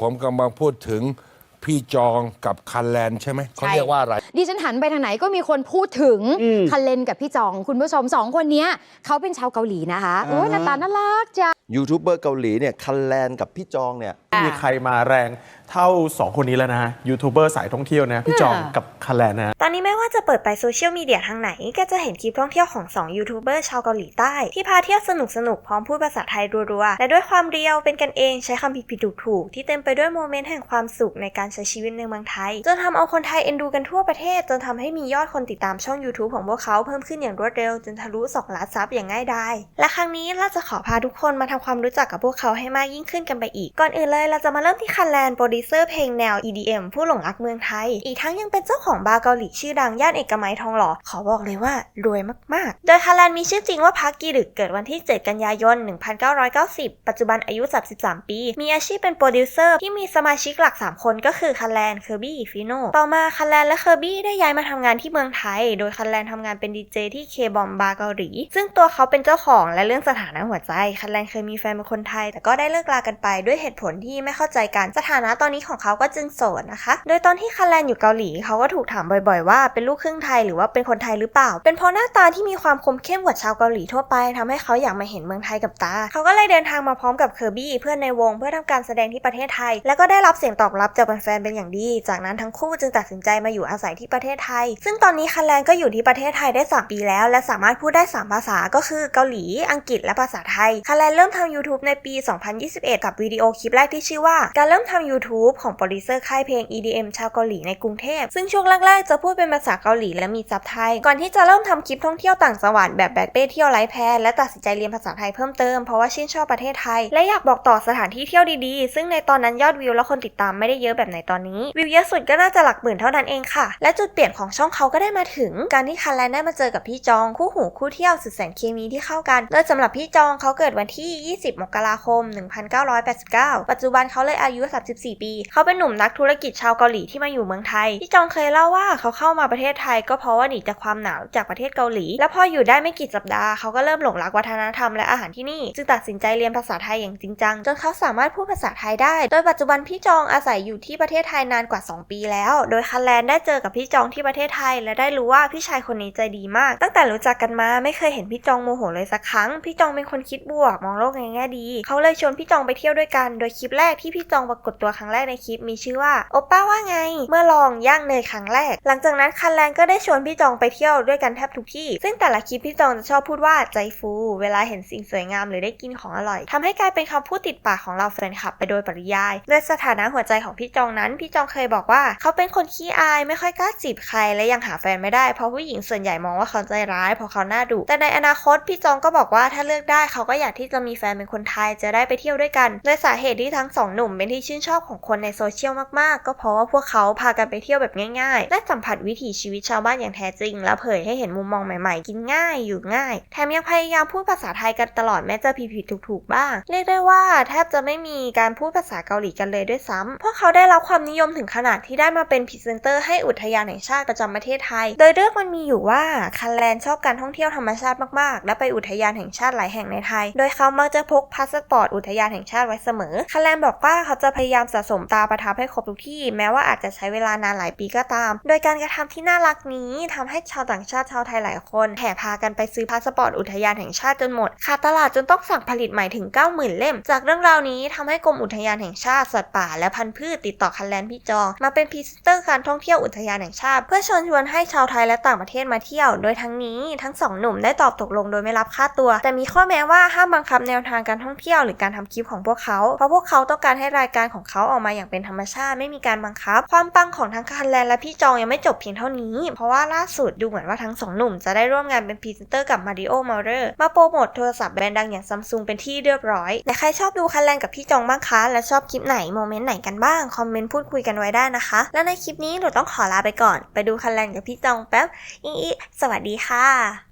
ผมกำลังพูดถึงพี่จองกับคันแลนใช่ไหมเขาใช่เรียกว่าอะไร ดิฉันหันไปทางไหนก็มีคนพูดถึงคันเลนกับพี่จอง คุณผู้ชมสองคนเนี้ยเขาเป็นชาวเกาหลีนะคะโอ้ยหน้าตาน่ารักจ้ะ ยูทูบเบอร์เกาหลีเนี่ยคันแลนกับพี่จองเนี่ย ไม่มีใครมาแรงเท่า 2 คนนี้แล้วนะฮะยูทูบเบอร์สายท่องเที่ยวนะ พี่จองกับคาแลนนะฮะตอนนี้ไม่ว่าจะเปิดไปโซเชียลมีเดียทางไหน ก็จะเห็นคลิปท่องเที่ยวของ 2 ยูทูบเบอร์ชาวเกาหลีใต้ ที่พาเที่ยวสนุกสนุกๆพร้อมพูดภาษาไทยรัวๆ และด้วยความเรียวเป็นกันเองใช้คำผิดผิดถูกถูกๆที่เต็มไปด้วยโมเมนต์แห่งความสุขในการใช้ชีวิตในเมืองไทย จนทำเอาคนไทยเอ็นดูกันทั่วประเทศ จนทำให้มียอดคนติดตามช่อง YouTube ของพวกเขาเพิ่มขึ้นอย่างรวดเร็ว จนทะลุ2ล้านซับอย่างง่ายดายและครั้งนี้เราจะขอพาทุกคนมาทำความรู้จักกับพวกเขาให้มากยิ่งขึ้นกันไปอีก ก่อนอื่นเลยเราจะมาเริ่มที่คันแลนโปรดิวเซอร์เพลงแนว EDM ผู้หลงรักเมืองไทย อีกทั้งยังเป็นเจ้าของบาร์เกาหลีชื่อดังย่านเอกมัยทองหล่อ ขอบอกเลยว่ารวยมาก ๆ โดยคันแลนมีชื่อจริงว่าพักกีรึกเกิดวันที่ 7 กันยายน 1990 ปัจจุบันอายุ 33 ปี มีอาชีพเป็นโปรดิวเซอร์ที่มีสมาชิกหลัก 3 คนก็คือคันแลนเคอร์บี้ฟิโนต่อมาคันแลนและเคอร์บี้ได้ย้ายมาทำงานที่เมืองไทย โดยคันแลนทำงานเป็นดีเจที่เคบอมบาร์เกาหลี ซึ่งตัวเขาเป็นเจ้าของและเรื่องสถานะหัวใจคันแลนเคยมีีแฟนเป็นคนไทย แต่ก็ได้เลิกลากันไปด้วยเหตุผลที่ไม่เข้าใจกันสถานะตอนนี้ของเขาก็จึงโสดนะคะ โดยตอนที่คันแลนอยู่เกาหลีเขาก็ถูกถามบ่อยๆ ว่าเป็นลูกครึ่งไทยหรือว่าเป็นคนไทยหรือเปล่า เป็นเพราะหน้าตาที่มีความคมเข้มกว่าชาวเกาหลีทั่วไปทำให้เขาอยากมาเห็นเมืองไทยกับตา เขาก็เลยเดินทางมาพร้อมกับเคอร์บี้เพื่อนในวงเพื่อทำการแสดงที่ประเทศไทย แล้วก็ได้รับเสียงตอบรับจากแฟนๆเป็นอย่างดี จากนั้นทั้งคู่จึงตัดสินใจมาอยู่อาศัยที่ประเทศไทย ซึ่งตอนนี้คันแลนก็อยู่ที่ประเทศไทยได้3ปีแล้ว และสามารถพูดได้3ภาษาก็คือเกาหลี อังกฤษและภาษาไทยคันแลนเริ่มทำ YouTube ในปี 2021 กับวิดีโอคลิปแรกที่ชื่อว่า การเริ่มทำ YouTube ของโปรดิวเซอร์ค่ายเพลง EDM ชาวเกาหลีในกรุงเทพ ซึ่งช่วงแรกๆ จะพูดเป็นภาษาเกาหลีและมีซับไทย ก่อนที่จะเริ่มทำคลิปท่องเที่ยวต่างจังหวัดแบบแบ็คเป้เที่ยวไร้แพนและตัดสินใจเรียนภาษาไทยเพิ่มเติมเพราะว่าชื่นชอบประเทศไทย และอยากบอกต่อสถานที่เที่ยวดีๆ ซึ่งในตอนนั้นยอดวิวและคนติดตามไม่ได้เยอะแบบในตอนนี้วิวเยอะสุดก็น่าจะหลักหมื่นเท่านั้นเองค่ะ และจุดเปลี่ยนของช่องเขาก็ได้มาถึง การที่คันแลนได้มาเจอกับพี่จองคู่หูคู่เที่ยวสุดแสนเคมีที่เข้ากันโดยสำหรับพี่จองเขาเกิดวันที่่ 20 มกราคม 1989 ปัจจุบันเขาเลยอายุ 34 ปี เขาเป็นหนุ่มนักธุรกิจชาวเกาหลีที่มาอยู่เมืองไทยพี่จองเคยเล่าว่าเขาเข้ามาประเทศไทยก็เพราะว่าหนีจากความหนาวจากประเทศเกาหลี และพออยู่ได้ไม่กี่สัปดาห์เขาก็เริ่มหลงรักวัฒนธรรมและอาหารที่นี่ จึงตัดสินใจเรียนภาษาไทยอย่างจริงจังจนเขาสามารถพูดภาษาไทยได้ โดยปัจจุบันพี่จองอาศัยอยู่ที่ประเทศไทยนานกว่า 2 ปีแล้ว โดยคันแลนได้เจอกับพี่จองที่ประเทศไทย และได้รู้ว่าพี่ชายคนนี้ใจดีมาก ตั้งแต่รู้จักกันมาไม่เคยเห็นพี่จองโมโหเลยสักครั้ง พี่จองเป็นคนคิดบวกมองโลกในแง่ดี เขาเลยชวนพี่จองไปเที่ยวด้วยกัน โดยคลิปแรกที่พี่จองปรากฏตัวครั้งแรกในคลิปมีชื่อว่าโอป้าว่าไง เมื่อลองย่างเนยครั้งแรก หลังจากนั้นคันแลนก็ได้ชวนพี่จองไปเที่ยวด้วยกันแทบทุกที่ ซึ่งแต่ละคลิปพี่จองจะชอบพูดว่าใจฟู เวลาเห็นสิ่งสวยงามหรือได้กินของอร่อยทำให้กลายเป็นคำพูดติดปากของเราแฟนคลับไปโดยปริยายโดยสถานะหัวใจของพี่จองนั้นพี่จองเคยบอกว่า เขาเป็นคนขี้อายไม่ค่อยกล้าจีบใครและยังหาแฟนไม่ได้เพราะผู้หญิงส่วนใหญ่มองว่าเขาใจร้ายเพราะเขาหน้าดุแต่ในอนาคตพี่จองก็บอกว่าถ้าเลือกได้เขาก็อยากที่จะมีแฟนเป็นคนไทยจะได้ไปเที่ยวด้วยกันโดยสาเหตุที่ทั้งสองหนุ่มเป็นที่ชื่นชอบของคนในโซเชียลมากๆ ก็เพราะว่าพวกเขาพากันไปเที่ยวแบบง่ายๆ และสัมผัสวิถีชีวิตชาวบ้านอย่างแท้จริง และเผยให้เห็นมุมมองใหม่ๆ กินง่ายอยู่ง่าย แถมยังพยายามพูดภาษาไทยกันตลอดแม้จะผิดๆถูกๆบ้าง เรียกได้ว่าแทบจะไม่มีการพูดภาษาเกาหลีกันเลยด้วยซ้ำพวกเขาได้รับความนิยมถึงขนาดที่ได้มาเป็นพรีเซนเตอร์ให้อุทยานแห่งชาติประจำประเทศไทย โดยเรื่องมันมีอยู่ว่าคันแลนชอบการท่องเที่ยวธรรมชาติมากๆ และไปอุทยานแห่งชาติหลายแห่งในไทย โดยเขามักจะพกพาสปอร์ตอุทยานแห่งชาติไว้เสมอคันแลนบอกว่าเขาจะพยายามสะสมตาประทับให้ครบทุกที่ แม้ว่าอาจจะใช้เวลานานหลายปีก็ตาม โดยการกระทำที่น่ารักนี้ทำให้ชาวต่างชาติชาวไทยหลายคนแห่พากันไปซื้อพาสปอร์ตอุทยานแห่งชาติจนหมดขาดตลาดจนต้องสั่งผลิตใหม่ถึง 90,000 เล่ม จากเรื่องราวนี้ทำให้กรมอุทยานแห่งชาติสัตว์ป่า และพันธุ์พืชติดต่อคันแลนพี่จองมาเป็นพรีเซนเตอร์การท่องเที่ยวอุทยานแห่งชาติ เพื่อเชิญชวนให้ชาวไทยและต่างประเทศมาเที่ยว โดยทั้งนี้ทั้งสองหนุ่มได้ตอบตกลงโดยไม่รับค่าตัว แต่มีข้อแม้ว่าห้ามบังคับแนวทางการท่องเที่ยวหรือการทำคลิปของพวกเขา เพราะพวกเขาต้องการให้รายการของเขาออกมาอย่างเป็นธรรมชาติไม่มีการบังคับ ความปังของทั้งคันแลนและพี่จองยังไม่จบเพียงเท่านี้ เพราะว่าล่าสุดดูเหมือนว่าทั้งสองหนุ่มจะได้ร่วมงานเป็นพรีเซนเตอร์กับ Mario m a r e r มาโปรโมทโทรศัพท์แบรนด์ดังอย่างซัมซุงเป็นที่เรียบร้อยแต่ใครชอบดูคันแลนกับพี่จองบ้างคะ และชอบคลิปไหนโมเมนต์ไหนกันบ้างคอมเมนต์พูดคุยกันไว้ได้นะคะ และในคลิปนี้หนูต้องขอลาไปก่อน ไปดูคันแลนกับพี่จองแป๊บอิงอิสวัสดีค่ะ